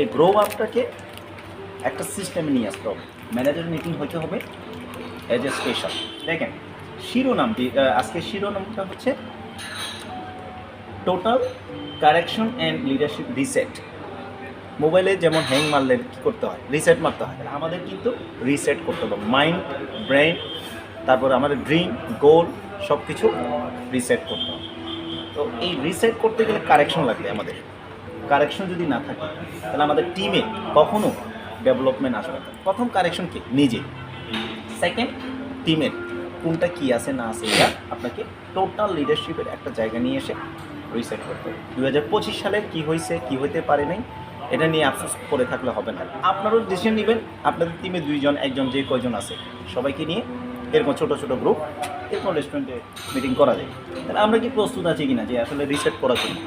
এই গ্রো আপটাকে একটা সিস্টেমে নিয়ে আসতে হবে। ম্যানেজার মিটিং হতে হবে এজ এ স্পেশাল দেখেন, শিরোনামটি আজকে শিরোনামটা হচ্ছে total correction and leadership reset মোবাইলে যেমন হ্যাং মারলে কী করতে হয়? রিসেট মারতে হয়। আমাদের কিন্তু রিসেট করতে হবে। মাইন্ড ব্রেন তারপর আমাদের ড্রিম গোল সব কিছু রিসেট করতে হবে। তো এই রিসেট করতে গেলে কারেকশন লাগবে আমাদের। কারেকশন যদি না থাকে, তাহলে আমাদের টিমে কখনো ডেভেলপমেন্ট আসবে না। প্রথম কারেকশন কি? নিজে। সেকেন্ড টিমের কোনটা কি আছে, না আছে, এটা আপনাকে টোটাল লিডারশিপের একটা জায়গা নিয়ে এসে রিসেট করতে হবে। দু হাজার পঁচিশ সালে কী হয়েছে, কী হইতে পারে নাই, এটা নিয়ে আফসোস করে থাকলে হবে না। আপনারও ডিসিশন নেবেন, আপনাদের টিমে দুইজন, একজন, যে কয়জন আছে, সবাইকে নিয়ে এরকম ছোটো ছোটো গ্রুপ এরকম রেস্টুরেন্টে মিটিং করা যায়। তাহলে আমরা কি প্রস্তুত আছি কিনা, যে আসলে রিসেট করার জন্য?